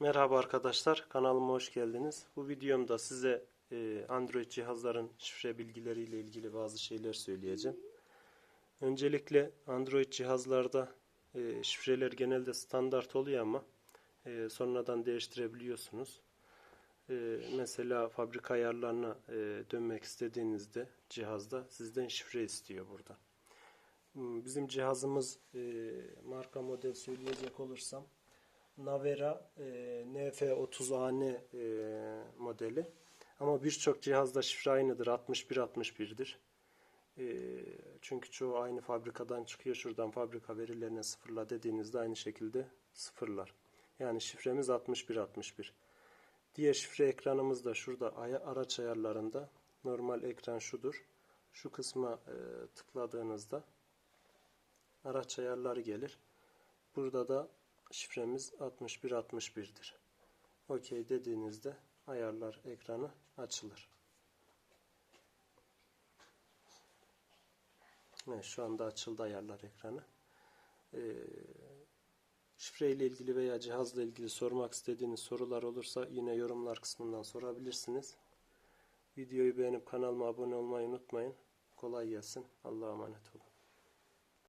Merhaba arkadaşlar, kanalıma hoş geldiniz. Bu videomda size e, Android cihazların şifre bilgileriyle ilgili bazı şeyler söyleyeceğim. Öncelikle Android cihazlarda e, şifreler genelde standart oluyor ama e, sonradan değiştirebiliyorsunuz. Mesela fabrika ayarlarına dönmek istediğinizde cihazda sizden şifre istiyor burada. Hmm, Bizim cihazımız marka model söyleyecek olursam Navera e, NF30AN e, modeli. Ama birçok cihazda şifre aynıdır. 6161'dir. E, çünkü çoğu aynı fabrikadan çıkıyor. Şuradan fabrika verilerine sıfırla dediğinizde aynı şekilde sıfırlar. Yani şifremiz 6161. Diğer şifre ekranımız da şurada araç ayarlarında. Normal ekran şudur. Şu kısma e, tıkladığınızda araç ayarları gelir. Burada da şifremiz 6161'dir. OK dediğinizde ayarlar ekranı açılır. Evet, şu anda açıldı ayarlar ekranı. Ee, şifre ile ilgili veya cihazla ilgili sormak istediğiniz sorular olursa yine yorumlar kısmından sorabilirsiniz. Videoyu beğenip kanalıma abone olmayı unutmayın. Kolay gelsin. Allah'a emanet olun.